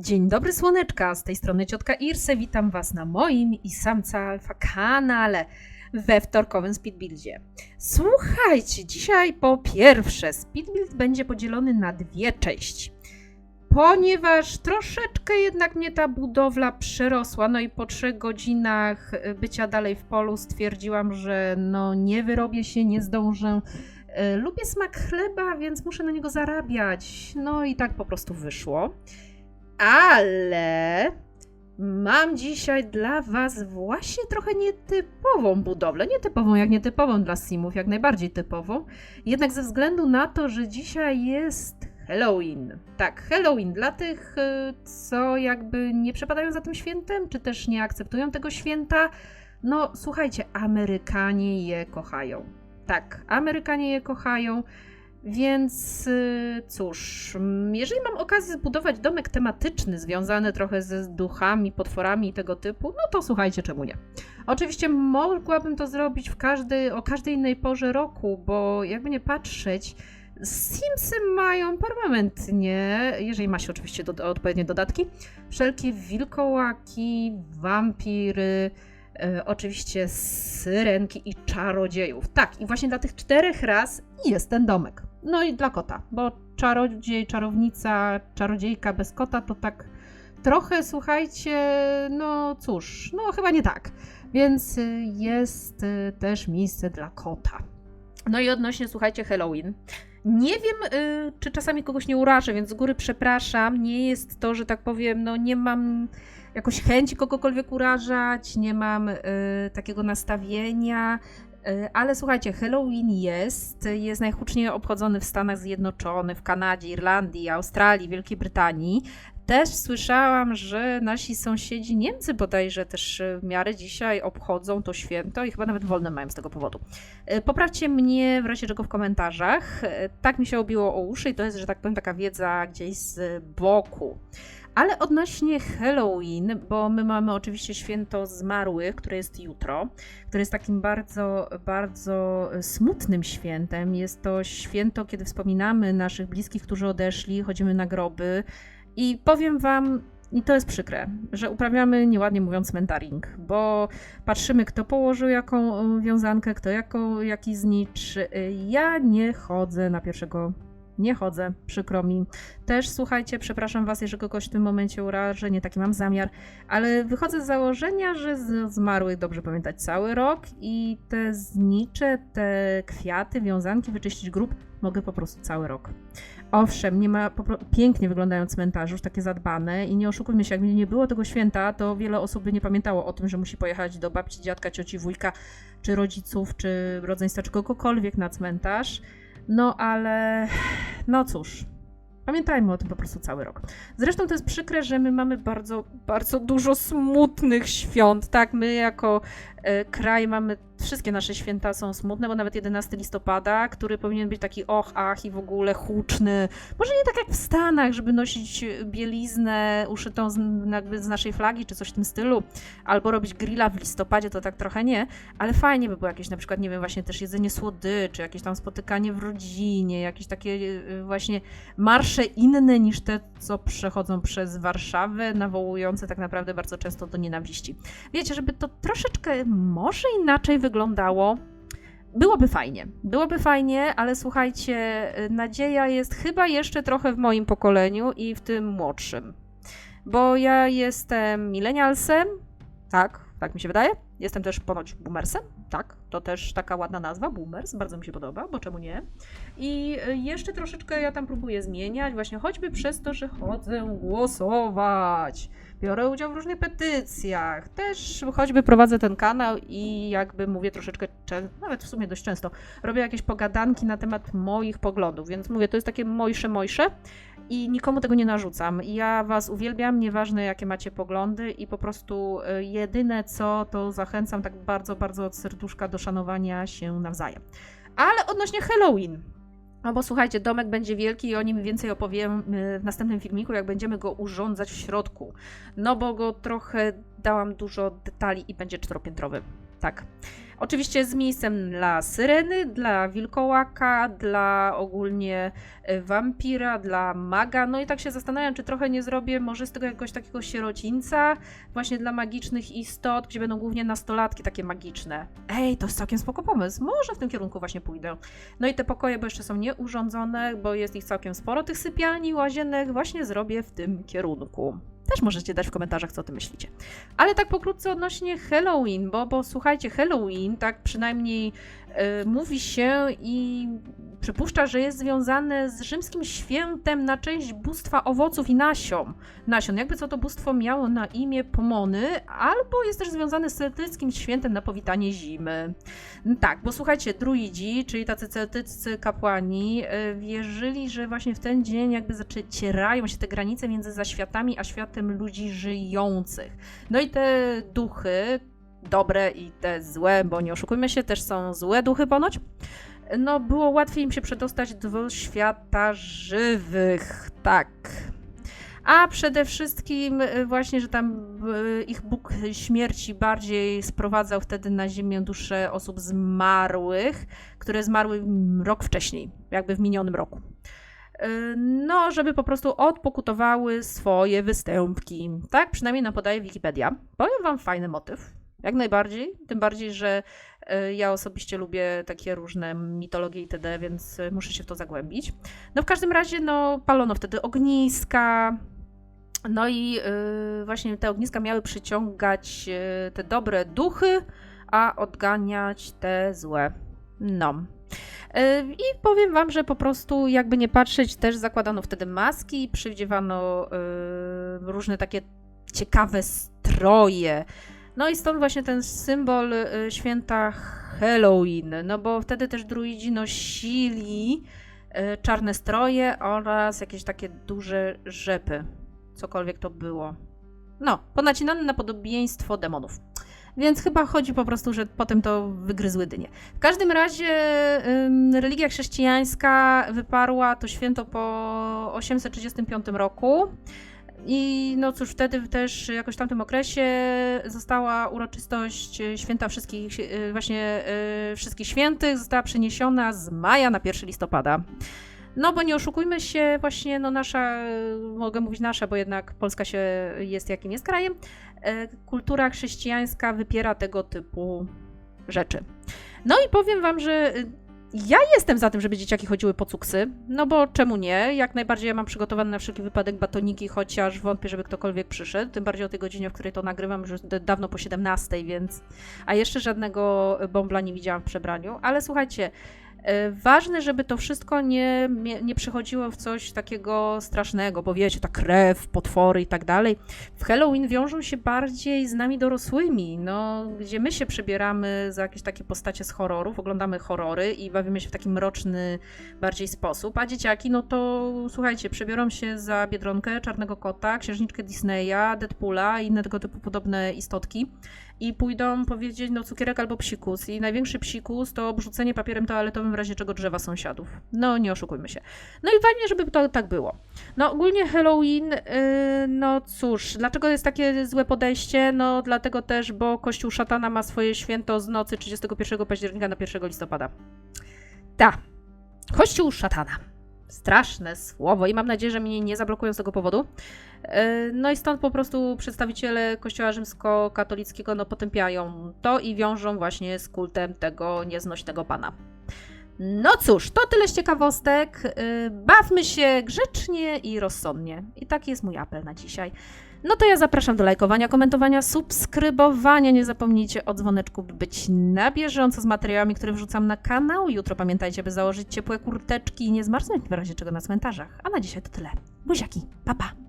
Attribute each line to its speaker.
Speaker 1: Dzień dobry słoneczka, z tej strony ciotka Irse, witam Was na moim i samca alfa kanale we wtorkowym Speedbuildzie. Słuchajcie, dzisiaj po pierwsze Speedbuild będzie podzielony na dwie części. Ponieważ troszeczkę jednak mnie ta budowla przerosła, no i po trzech godzinach bycia dalej w polu stwierdziłam, że no nie wyrobię się, nie zdążę. E, Lubię smak chleba, więc muszę na niego zarabiać. No i tak po prostu wyszło. Ale mam dzisiaj dla Was właśnie trochę nietypową budowlę. Nietypową jak nietypową dla simów, jak najbardziej typową. Jednak ze względu na to, że dzisiaj jest Halloween. Tak, Halloween dla tych, y, co jakby nie przepadają za tym świętem, czy też nie akceptują tego święta. No, słuchajcie, Amerykanie je kochają. Tak, Amerykanie je kochają. Więc y, cóż, jeżeli mam okazję zbudować domek tematyczny związany trochę ze duchami, potworami i tego typu, no to słuchajcie, czemu nie. Oczywiście mogłabym to zrobić w każdej, o każdej innej porze roku, bo jakby nie patrzeć, Simsy mają permanentnie, jeżeli ma się oczywiście do, odpowiednie dodatki, wszelkie wilkołaki, wampiry, e, oczywiście syrenki i czarodziejów. Tak, i właśnie dla tych czterech ras jest ten domek. No i dla kota, bo czarodziej, czarownica, czarodziejka bez kota to tak trochę, słuchajcie, no cóż, no chyba nie tak. Więc jest y, też miejsce dla kota. No i odnośnie, słuchajcie, Halloween. Nie wiem, y, czy czasami kogoś nie urażę, więc z góry przepraszam. Nie jest to, że tak powiem, no nie mam jakoś chęci kogokolwiek urażać, nie mam y, takiego nastawienia. Y, Ale słuchajcie, Halloween jest, jest najhuczniej obchodzony w Stanach Zjednoczonych, w Kanadzie, Irlandii, Australii, Wielkiej Brytanii. Też słyszałam, że nasi sąsiedzi Niemcy bodajże też y, w miarę dzisiaj obchodzą to święto i chyba nawet wolne mają z tego powodu. Y, Poprawcie mnie w razie czego w komentarzach. Tak mi się obiło o uszy i to jest, że tak powiem, taka wiedza gdzieś z boku. Ale odnośnie Halloween, bo my mamy oczywiście święto zmarłych, które jest jutro, które jest takim bardzo, bardzo smutnym świętem. Jest to święto, kiedy wspominamy naszych bliskich, którzy odeszli, chodzimy na groby. I powiem Wam, i to jest przykre, że uprawiamy nieładnie mówiąc mentaring, bo patrzymy, kto położył jaką y, wiązankę, kto jaką, jaki znicz. Ja nie chodzę na pierwszego. Nie chodzę, przykro mi. Też słuchajcie, przepraszam Was, jeżeli kogoś w tym momencie urażę, nie taki mam zamiar, ale wychodzę z założenia, że zmarłych dobrze pamiętać cały rok i te znicze, te kwiaty, wiązanki, wyczyścić grób mogę po prostu cały rok. Owszem, nie ma, pięknie wyglądają cmentarze, już takie zadbane i nie oszukujmy się, jakby nie było tego święta, to wiele osób by nie pamiętało o tym, że musi pojechać do babci, dziadka, cioci, wujka, czy rodziców, czy rodzeństwa, czy kogokolwiek na cmentarz. No ale, no cóż, pamiętajmy o tym po prostu cały rok. Zresztą to jest przykre, że my mamy bardzo, bardzo dużo smutnych świąt, tak? My jako e, kraj mamy, wszystkie nasze święta są smutne, bo nawet 11 listopada, który powinien być taki och, ach i w ogóle huczny. Może nie tak jak w Stanach, żeby nosić bieliznę uszytą z, z naszej flagi, czy coś w tym stylu, albo robić grilla w listopadzie, to tak trochę nie, ale fajnie by było jakieś na przykład, nie wiem, właśnie też jedzenie słodyczy, jakieś tam spotykanie w rodzinie, jakieś takie y, właśnie marsze inne niż te, co przechodzą przez Warszawę, nawołujące tak naprawdę bardzo często do nienawiści. Wiecie, żeby to troszeczkę może inaczej wyglądało, byłoby fajnie. Byłoby fajnie, ale słuchajcie, nadzieja jest chyba jeszcze trochę w moim pokoleniu i w tym młodszym. Bo ja jestem milenialsem, tak, tak mi się wydaje. Jestem też ponoć boomersem, tak, to też taka ładna nazwa, boomers, bardzo mi się podoba, bo czemu nie? I jeszcze troszeczkę ja tam próbuję zmieniać, właśnie choćby przez to, że chodzę głosować. Biorę udział w różnych petycjach, też choćby prowadzę ten kanał i jakby mówię troszeczkę, nawet w sumie dość często, robię jakieś pogadanki na temat moich poglądów, więc mówię, to jest takie mojsze, mojsze i nikomu tego nie narzucam. Ja was uwielbiam, nieważne jakie macie poglądy i po prostu y, jedyne co, to zachęcam tak bardzo, bardzo od serduszka do szanowania się nawzajem. Ale odnośnie Halloween. No bo słuchajcie, domek będzie wielki i o nim więcej opowiem y, w następnym filmiku, jak będziemy go urządzać w środku. No bo go trochę dałam dużo detali i będzie czteropiętrowy. Tak. Oczywiście z miejscem dla syreny, dla wilkołaka, dla ogólnie e, wampira, dla maga. No i tak się zastanawiam, czy trochę nie zrobię może z tego jakiegoś takiego sierocińca, właśnie dla magicznych istot, gdzie będą głównie nastolatki takie magiczne. Ej, to jest całkiem spoko pomysł. Może w tym kierunku właśnie pójdę. No i te pokoje, bo jeszcze są nieurządzone, bo jest ich całkiem sporo, tych sypialni, łazienek, właśnie zrobię w tym kierunku. Też możecie dać w komentarzach, co o tym myślicie. Ale tak pokrótce odnośnie Halloween, bo, bo słuchajcie, Halloween, tak przynajmniej e, mówi się i przypuszcza, że jest związane z rzymskim świętem na część bóstwa owoców i nasion. Nasion, jakby co to bóstwo miało na imię Pomony, albo jest też związane z celtyckim świętem na powitanie zimy. Tak, bo słuchajcie, druidzi, czyli tacy celtyccy kapłani, e, wierzyli, że właśnie w ten dzień jakby zacierają się te granice między zaświatami a światem ludzi żyjących. No i te duchy, dobre i te złe, bo nie oszukujmy się, też są złe duchy ponoć. No, było łatwiej im się przedostać do świata żywych, tak. A przede wszystkim y, właśnie, że tam y, ich Bóg śmierci bardziej sprowadzał wtedy na ziemię dusze osób zmarłych, które zmarły rok wcześniej, jakby w minionym roku. Y, No, żeby po prostu odpokutowały swoje występki. Tak przynajmniej nam podaje Wikipedia. Powiem wam fajny motyw. Jak najbardziej. Tym bardziej, że y, ja osobiście lubię takie różne mitologie itd., więc muszę się w to zagłębić. No w każdym razie, no palono wtedy ogniska. No i y, właśnie te ogniska miały przyciągać y, te dobre duchy, a odganiać te złe. No. Y, I powiem wam, że po prostu jakby nie patrzeć, też zakładano wtedy maski, przywdziewano różne takie ciekawe stroje. No i stąd właśnie ten symbol y, święta Halloween, no bo wtedy też druidzi nosili y, czarne stroje oraz jakieś takie duże rzepy, cokolwiek to było. No, ponacinane na podobieństwo demonów. Więc chyba chodzi po prostu, że potem to wygryzły dynie. W każdym razie religia chrześcijańska wyparła to święto po 835 roku. I no cóż, wtedy też jakoś w tamtym okresie została uroczystość e, święta wszystkich, e, właśnie e, wszystkich świętych, została przeniesiona z maja na 1 listopada. No bo nie oszukujmy się, właśnie no nasza, mogę mówić nasza, bo jednak Polska się jest jakim jest krajem, kultura chrześcijańska wypiera tego typu rzeczy. No i powiem wam, że ja jestem za tym, żeby dzieciaki chodziły po cuksy, no bo czemu nie? Jak najbardziej ja mam przygotowane na wszelki wypadek batoniki, chociaż wątpię, żeby ktokolwiek przyszedł, tym bardziej o tej godzinie, w której to nagrywam, już dawno po 17, więc... A jeszcze żadnego bąbla nie widziałam w przebraniu, ale słuchajcie, Ważne, żeby to wszystko nie, nie przechodziło w coś takiego strasznego, bo wiecie, ta krew, potwory i tak dalej. W Halloween wiążą się bardziej z nami dorosłymi, no, gdzie my się przebieramy za jakieś takie postacie z horrorów, oglądamy horrory i bawimy się w taki mroczny bardziej sposób, a dzieciaki, no to słuchajcie, przebiorą się za Biedronkę, Czarnego Kota, Księżniczkę Disneya, Deadpoola i inne tego typu podobne istotki i pójdą powiedzieć, no cukierek albo psikus. I największy psikus to obrzucenie papierem toaletowym w razie czego drzewa sąsiadów. No nie oszukujmy się. No i fajnie, żeby to tak było. No ogólnie Halloween, yy, no cóż, dlaczego jest takie złe podejście? No dlatego też, bo Kościół Szatana ma swoje święto z nocy 31 października na 1 listopada. Ta. Kościół Szatana. Straszne słowo i mam nadzieję, że mnie nie zablokują z tego powodu. E, No i stąd po prostu przedstawiciele Kościoła rzymskokatolickiego no, potępiają to i wiążą właśnie z kultem tego nieznośnego pana. No cóż, to tyle z ciekawostek. E, Bawmy się grzecznie i rozsądnie. I taki jest mój apel na dzisiaj. No to ja zapraszam do lajkowania, komentowania, subskrybowania. Nie zapomnijcie o dzwoneczku, by być na bieżąco z materiałami, które wrzucam na kanał. Jutro pamiętajcie, by założyć ciepłe kurteczki i nie zmarznąć w razie czego na cmentarzach. A na dzisiaj to tyle. Buziaki, pa pa!